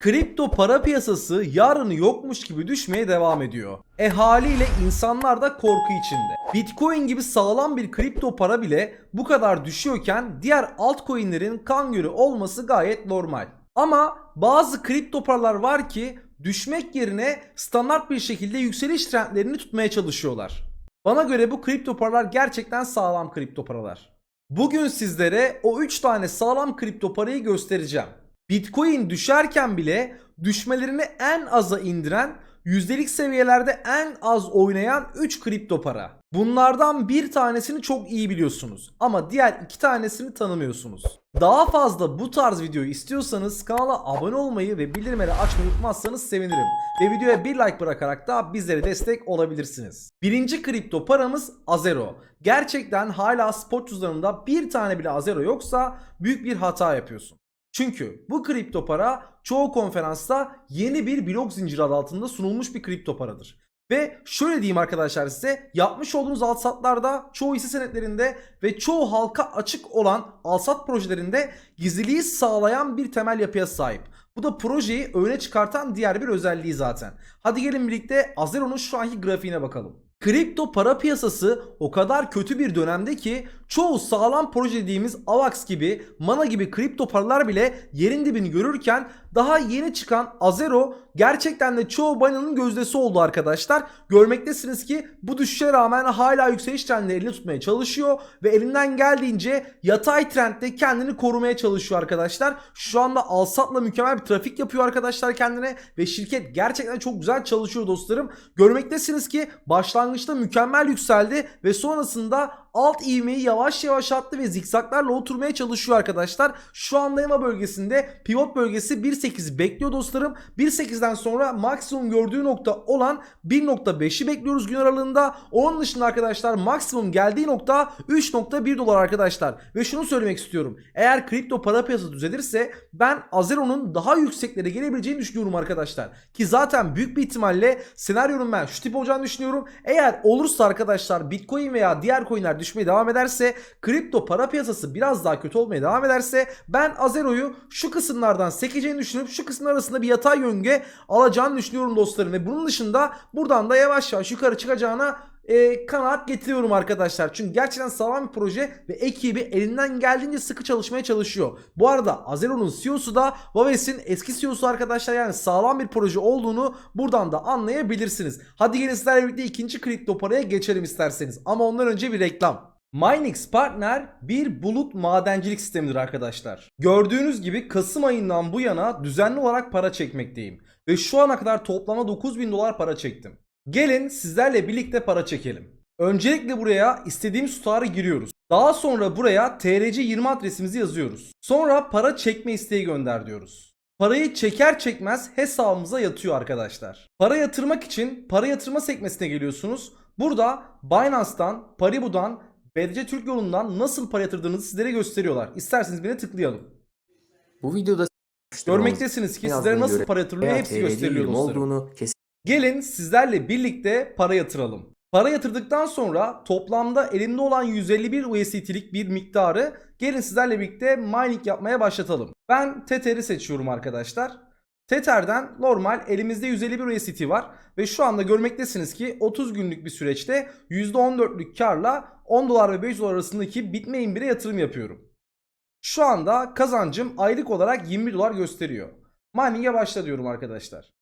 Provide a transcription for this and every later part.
Kripto para piyasası yarını yokmuş gibi düşmeye devam ediyor. E haliyle insanlar da korku içinde. Bitcoin gibi sağlam bir kripto para bile bu kadar düşüyorken diğer altcoin'lerin kan gölü olması gayet normal. Ama bazı kripto paralar var ki düşmek yerine standart bir şekilde yükseliş trendlerini tutmaya çalışıyorlar. Bana göre bu kripto paralar gerçekten sağlam kripto paralar. Bugün sizlere o 3 tane sağlam kripto parayı göstereceğim. Bitcoin düşerken bile düşmelerini en aza indiren, yüzdelik seviyelerde en az oynayan 3 kripto para. Bunlardan bir tanesini çok iyi biliyorsunuz ama diğer iki tanesini tanımıyorsunuz. Daha fazla bu tarz video istiyorsanız kanala abone olmayı ve bildirimleri açmayı unutmazsanız sevinirim. Ve videoya bir like bırakarak da bizlere destek olabilirsiniz. Birinci kripto paramız Azero. Gerçekten hala spot cüzdanında bir tane bile Azero yoksa büyük bir hata yapıyorsun. Çünkü bu kripto para çoğu konferansta yeni bir blok zinciri adı altında sunulmuş bir kripto paradır. Ve şöyle diyeyim arkadaşlar size yapmış olduğunuz alsatlarda çoğu hisse senetlerinde ve çoğu halka açık olan alsat projelerinde gizliliği sağlayan bir temel yapıya sahip. Bu da projeyi öne çıkartan diğer bir özelliği zaten. Hadi gelin birlikte Azero'nun şu anki grafiğine bakalım. Kripto para piyasası o kadar kötü bir dönemde ki çoğu sağlam proje dediğimiz AVAX gibi, Mana gibi kripto paralar bile yerin dibini görürken daha yeni çıkan Azero gerçekten de çoğu banyanın gözdesi oldu arkadaşlar. Görmektesiniz ki bu düşüşe rağmen hala yükseliş trendini elinde tutmaya çalışıyor ve elinden geldiğince yatay trendde kendini korumaya çalışıyor arkadaşlar. Şu anda Alsat'la mükemmel bir trafik yapıyor arkadaşlar kendine ve şirket gerçekten çok güzel çalışıyor dostlarım. Görmektesiniz ki başlangıçta mükemmel yükseldi ve sonrasında alt ivmeyi yavaş yavaş attı ve zikzaklarla oturmaya çalışıyor arkadaşlar. Şu anda EMA bölgesinde pivot bölgesi 1.8'i bekliyor dostlarım. 1.8'den sonra maksimum gördüğü nokta olan 1.5'i bekliyoruz gün aralığında. Onun dışında arkadaşlar maksimum geldiği nokta 3.1 dolar arkadaşlar. Ve şunu söylemek istiyorum. Eğer kripto para piyasası düzelirse ben Azero'nun daha yükseklere gelebileceğini düşünüyorum arkadaşlar. Ki zaten büyük bir ihtimalle senaryonun ben şu tip olacağını düşünüyorum. Eğer olursa arkadaşlar Bitcoin veya diğer coinler düşmeye devam ederse kripto para piyasası biraz daha kötü olmaya devam ederse ben Azero'yu şu kısımlardan sekeceğini düşünüp şu kısımlar arasında bir yatay yönge alacağını düşünüyorum dostlarım. Ve bunun dışında buradan da yavaş yavaş yukarı çıkacağına e, kanaat getiriyorum arkadaşlar. Çünkü gerçekten sağlam bir proje ve ekibi elinden geldiğince sıkı çalışmaya çalışıyor. Bu arada Azero'nun CEO'su da Vaves'in eski CEO'su arkadaşlar yani sağlam bir proje olduğunu buradan da anlayabilirsiniz. Hadi gelin sizlerle birlikte ikinci kripto paraya geçelim isterseniz. Ama ondan önce bir reklam. Minex Partner bir bulut madencilik sistemidir arkadaşlar. Gördüğünüz gibi Kasım ayından bu yana düzenli olarak para çekmekteyim. Ve şu ana kadar toplama 9000 dolar para çektim. Gelin sizlerle birlikte para çekelim. Öncelikle buraya istediğimiz tutarı giriyoruz. Daha sonra buraya TRC20 adresimizi yazıyoruz. Sonra para çekme isteği gönder diyoruz. Parayı çeker çekmez hesabımıza yatıyor arkadaşlar. Para yatırmak için para yatırma sekmesine geliyorsunuz. Burada Binance'dan, Paribu'dan, BDC Türk yolundan nasıl para yatırdığınızı sizlere gösteriyorlar. İsterseniz birine tıklayalım. Bu videoda Görmektesiniz ki sizlere nasıl para yatırılıyor hepsi gösteriliyor dostlarım. olduğunu kesin Gelin sizlerle birlikte para yatıralım. Para yatırdıktan sonra toplamda elimde olan 151 USDT'lik bir miktarı gelin sizlerle birlikte mining yapmaya başlatalım. Ben Tether'i seçiyorum arkadaşlar. Tether'den normal elimizde 151 USDT var ve şu anda görmektesiniz ki 30 günlük bir süreçte %14'lük karla 10 dolar ve 5 dolar arasındaki Bitmain 1'e yatırım yapıyorum. Şu anda kazancım aylık olarak 20 dolar gösteriyor. Mining'e başla diyorum arkadaşlar.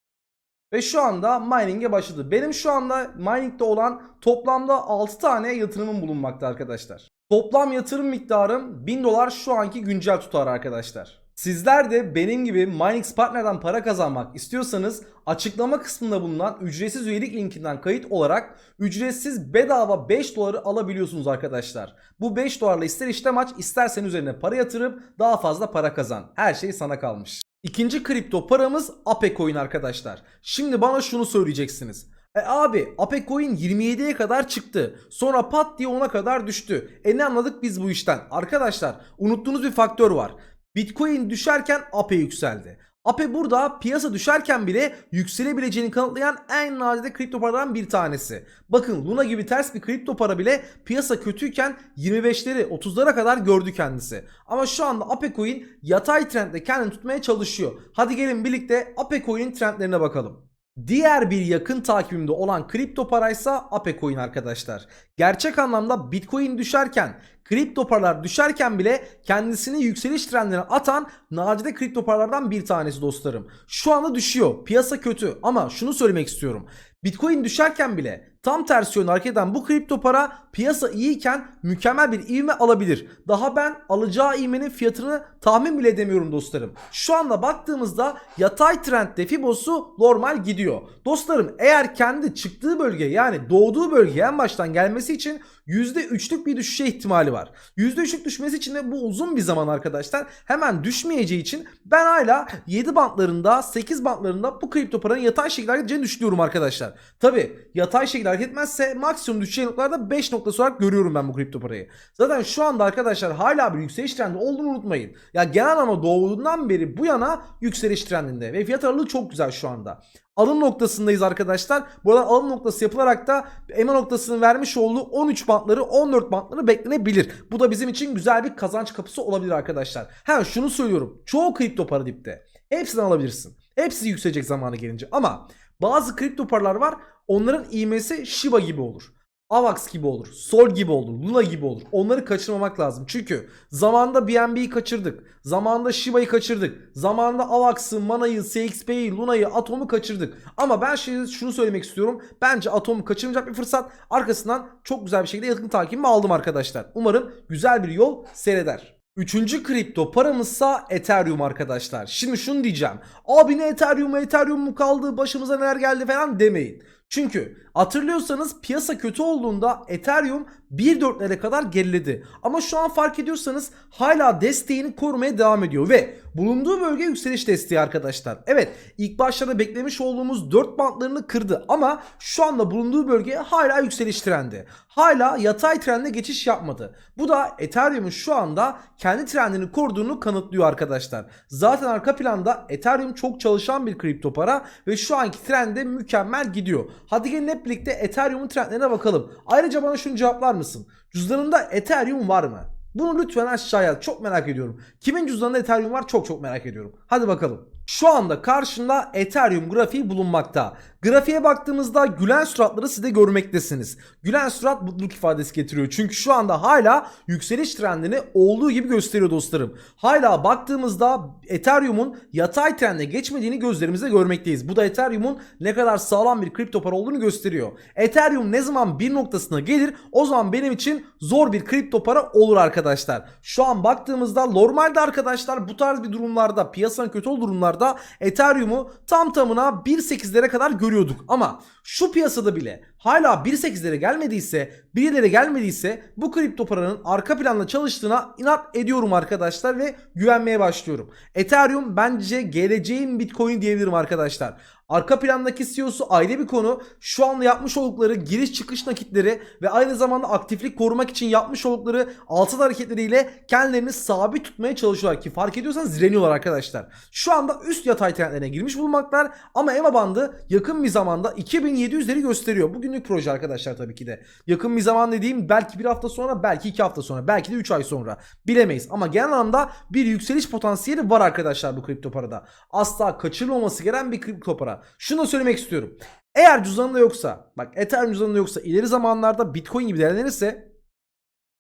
Ve şu anda mining'e başladı. Benim şu anda mining'de olan toplamda 6 tane yatırımım bulunmakta arkadaşlar. Toplam yatırım miktarım 1000 dolar şu anki güncel tutar arkadaşlar. Sizler de benim gibi Minex Partner'dan para kazanmak istiyorsanız açıklama kısmında bulunan ücretsiz üyelik linkinden kayıt olarak ücretsiz bedava 5 doları alabiliyorsunuz arkadaşlar. Bu 5 dolarla ister işlem aç istersen üzerine para yatırıp daha fazla para kazan. Her şey sana kalmış. İkinci kripto paramız Ape Coin arkadaşlar. Şimdi bana şunu söyleyeceksiniz. E abi Ape Coin 27'ye kadar çıktı. Sonra pat diye 10'a kadar düştü. E ne anladık biz bu işten? Arkadaşlar unuttuğunuz bir faktör var. Bitcoin düşerken Ape yükseldi. Ape burada piyasa düşerken bile yükselebileceğini kanıtlayan en nadide kripto paralardan bir tanesi. Bakın Luna gibi ters bir kripto para bile piyasa kötüyken 25'leri 30'lara kadar gördü kendisi. Ama şu anda Ape Coin yatay trendde kendini tutmaya çalışıyor. Hadi gelin birlikte Ape Coin'in trendlerine bakalım. Diğer bir yakın takibimde olan kripto paraysa Ape Coin arkadaşlar. Gerçek anlamda Bitcoin düşerken, kripto paralar düşerken bile kendisini yükseliş trendine atan nadide kripto paralardan bir tanesi dostlarım. Şu anda düşüyor. Piyasa kötü ama şunu söylemek istiyorum. Bitcoin düşerken bile tam tersi yönde hareket eden bu kripto para piyasa iyiyken mükemmel bir ivme alabilir. Daha ben alacağı ivmenin fiyatını tahmin bile edemiyorum dostlarım. Şu anda baktığımızda yatay trendde Fibosu normal gidiyor. Dostlarım eğer kendi çıktığı bölge yani doğduğu bölgeye en baştan gelmesi için %3'lük bir düşüşe ihtimali var. %3'lük düşmesi için de bu uzun bir zaman arkadaşlar. Hemen düşmeyeceği için ben hala 7 bantlarında 8 bantlarında bu kripto paranın yatay şekilde hareket edeceğini düşünüyorum arkadaşlar. Tabi yatay şekilde hareket etmezse maksimum düşeceği noktalarda 5 noktası olarak görüyorum ben bu kripto parayı. Zaten şu anda arkadaşlar hala bir yükseliş trendi olduğunu unutmayın. Ya genel ama doğduğundan beri bu yana yükseliş trendinde ve fiyat aralığı çok güzel şu anda. Alım noktasındayız arkadaşlar. Buradan alım noktası yapılarak da EMA noktasının vermiş olduğu 13 bantları 14 bantları beklenebilir. Bu da bizim için güzel bir kazanç kapısı olabilir arkadaşlar. Ha şunu söylüyorum. Çoğu kripto para dipte. Hepsini alabilirsin. Hepsi yükselecek zamanı gelince. Ama bazı kripto paralar var. Onların ivmesi Shiba gibi olur. Avax gibi olur, Sol gibi olur, Luna gibi olur. Onları kaçırmamak lazım. Çünkü zamanında BNB'yi kaçırdık. Zamanında Shiba'yı kaçırdık. Zamanında Avax'ı, Mana'yı, CXP'yi, Luna'yı, Atom'u kaçırdık. Ama ben şey, şunu söylemek istiyorum. Bence Atom'u kaçırmayacak bir fırsat. Arkasından çok güzel bir şekilde yakın takibimi aldım arkadaşlar. Umarım güzel bir yol seyreder. Üçüncü kripto paramızsa Ethereum arkadaşlar. Şimdi şunu diyeceğim. Abi ne Ethereum Ethereum mu kaldı başımıza neler geldi falan demeyin. Çünkü hatırlıyorsanız piyasa kötü olduğunda Ethereum 1.4'lere kadar geriledi. Ama şu an fark ediyorsanız hala desteğini korumaya devam ediyor ve bulunduğu bölge yükseliş desteği arkadaşlar. Evet ilk başlarda beklemiş olduğumuz 4 bantlarını kırdı ama şu anda bulunduğu bölge hala yükseliş trendi. Hala yatay trende geçiş yapmadı. Bu da Ethereum'un şu anda kendi trendini koruduğunu kanıtlıyor arkadaşlar. Zaten arka planda Ethereum çok çalışan bir kripto para ve şu anki trende mükemmel gidiyor. Hadi gelin hep birlikte Ethereum'un trendlerine bakalım. Ayrıca bana şunu cevaplar mısın? Cüzdanında Ethereum var mı? Bunu lütfen aşağıya yaz. Çok merak ediyorum. Kimin cüzdanında Ethereum var çok çok merak ediyorum. Hadi bakalım. Şu anda karşında Ethereum grafiği bulunmakta. Grafiğe baktığımızda gülen suratları siz de görmektesiniz. Gülen surat mutluluk ifadesi getiriyor. Çünkü şu anda hala yükseliş trendini olduğu gibi gösteriyor dostlarım. Hala baktığımızda Ethereum'un yatay trende geçmediğini gözlerimizde görmekteyiz. Bu da Ethereum'un ne kadar sağlam bir kripto para olduğunu gösteriyor. Ethereum ne zaman bir noktasına gelir o zaman benim için zor bir kripto para olur arkadaşlar. Şu an baktığımızda normalde arkadaşlar bu tarz bir durumlarda piyasanın kötü olduğu durumlarda Ethereum'u tam tamına 1.8'lere kadar görüyorduk. Ama şu piyasada bile hala 1.8'lere gelmediyse, 1'lere gelmediyse bu kripto paranın arka planda çalıştığına inat ediyorum arkadaşlar ve güvenmeye başlıyorum. Ethereum bence geleceğin Bitcoin diyebilirim arkadaşlar. Arka plandaki CEO'su ayrı bir konu. Şu anda yapmış oldukları giriş çıkış nakitleri ve aynı zamanda aktiflik korumak için yapmış oldukları altın hareketleriyle kendilerini sabit tutmaya çalışıyorlar ki fark ediyorsanız direniyorlar arkadaşlar. Şu anda üst yatay trendlerine girmiş bulunmaklar ama EMA bandı yakın bir zamanda 2700'leri gösteriyor. Bugünlük proje arkadaşlar tabii ki de. Yakın bir zaman dediğim belki bir hafta sonra belki iki hafta sonra belki de 3 ay sonra bilemeyiz. Ama genel anlamda bir yükseliş potansiyeli var arkadaşlar bu kripto parada. Asla kaçırılmaması gereken bir kripto para. Şunu da söylemek istiyorum. Eğer cüzdanında yoksa bak Ethereum cüzdanında yoksa ileri zamanlarda Bitcoin gibi değerlenirse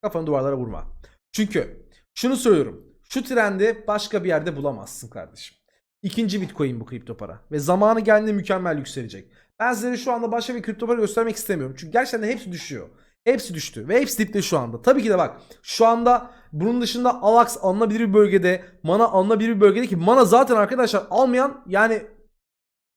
kafanı duvarlara vurma. Çünkü şunu söylüyorum. Şu trendi başka bir yerde bulamazsın kardeşim. İkinci Bitcoin bu kripto para. Ve zamanı geldiğinde mükemmel yükselecek. Ben size şu anda başka bir kripto para göstermek istemiyorum. Çünkü gerçekten de hepsi düşüyor. Hepsi düştü ve hepsi dipte şu anda. Tabii ki de bak şu anda bunun dışında Avax alınabilir bir bölgede, Mana alınabilir bir bölgede ki Mana zaten arkadaşlar almayan yani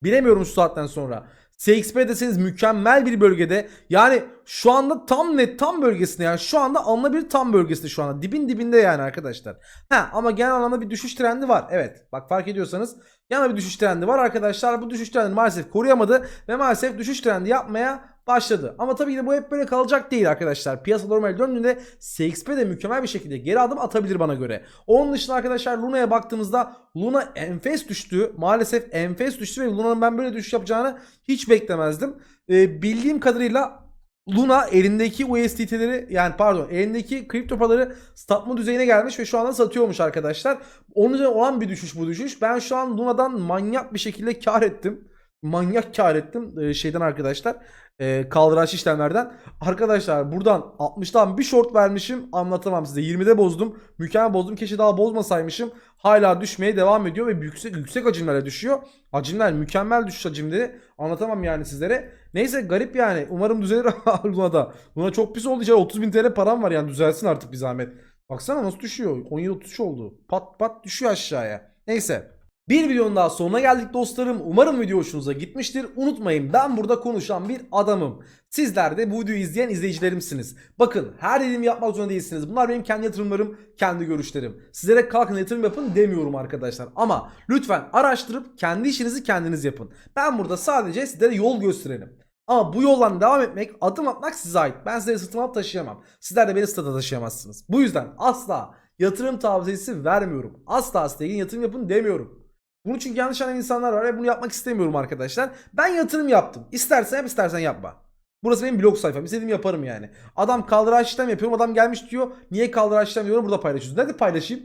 bilemiyorum şu saatten sonra. CXP deseniz mükemmel bir bölgede. Yani şu anda tam net tam bölgesinde yani şu anda alınabilir tam bölgesinde şu anda. Dibin dibinde yani arkadaşlar. Ha ama genel anlamda bir düşüş trendi var. Evet bak fark ediyorsanız yana bir düşüş trendi var arkadaşlar. Bu düşüş trendini maalesef koruyamadı ve maalesef düşüş trendi yapmaya başladı. Ama tabii ki de bu hep böyle kalacak değil arkadaşlar. Piyasa normal döndüğünde CXP de mükemmel bir şekilde geri adım atabilir bana göre. Onun dışında arkadaşlar Luna'ya baktığımızda Luna enfes düştü. Maalesef enfes düştü ve Luna'nın ben böyle düşüş yapacağını hiç beklemezdim. Ee, bildiğim kadarıyla Luna elindeki USDT'leri yani pardon elindeki kripto paraları satma düzeyine gelmiş ve şu anda satıyormuş arkadaşlar. Onun üzerine olan bir düşüş bu düşüş. Ben şu an Luna'dan manyak bir şekilde kar ettim. Manyak kar ettim e, şeyden arkadaşlar. E, kaldıraç işlemlerden. Arkadaşlar buradan 60'tan bir short vermişim anlatamam size. 20'de bozdum. Mükemmel bozdum. Keşke daha bozmasaymışım. Hala düşmeye devam ediyor ve yüksek yüksek hacimlerle düşüyor. Hacimler mükemmel düşüş hacimleri. Anlatamam yani sizlere. Neyse garip yani. Umarım düzelir Luna'da. Luna çok pis oldu. İçeri 30 bin TL param var yani düzelsin artık bir zahmet. Baksana nasıl düşüyor. 17-33 oldu. Pat pat düşüyor aşağıya. Neyse. Bir videonun daha sonuna geldik dostlarım. Umarım video hoşunuza gitmiştir. Unutmayın ben burada konuşan bir adamım. Sizler de bu videoyu izleyen izleyicilerimsiniz. Bakın her dediğimi yapmak zorunda değilsiniz. Bunlar benim kendi yatırımlarım, kendi görüşlerim. Sizlere kalkın yatırım yapın demiyorum arkadaşlar. Ama lütfen araştırıp kendi işinizi kendiniz yapın. Ben burada sadece sizlere yol gösterelim. Ama bu yoldan devam etmek, adım atmak size ait. Ben sizleri sırtıma alıp taşıyamam. Sizler de beni sırtıma taşıyamazsınız. Bu yüzden asla yatırım tavsiyesi vermiyorum. Asla size yatırım yapın demiyorum. Bunun için yanlış anlayan insanlar var ve bunu yapmak istemiyorum arkadaşlar. Ben yatırım yaptım. İstersen yap istersen yapma. Burası benim blog sayfam. İstediğimi yaparım yani. Adam kaldıraç işlem yapıyorum. Adam gelmiş diyor. Niye kaldıraç işlem diyorum burada paylaşıyorsun. Nerede paylaşayım?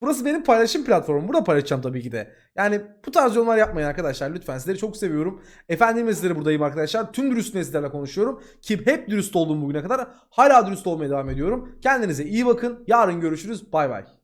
Burası benim paylaşım platformum. Burada paylaşacağım tabii ki de. Yani bu tarz yorumlar yapmayın arkadaşlar lütfen. Sizleri çok seviyorum. Efendim sizleri buradayım arkadaşlar. Tüm dürüstlüğüne sizlerle konuşuyorum. Ki hep dürüst olduğum bugüne kadar. Hala dürüst olmaya devam ediyorum. Kendinize iyi bakın. Yarın görüşürüz. Bay bay.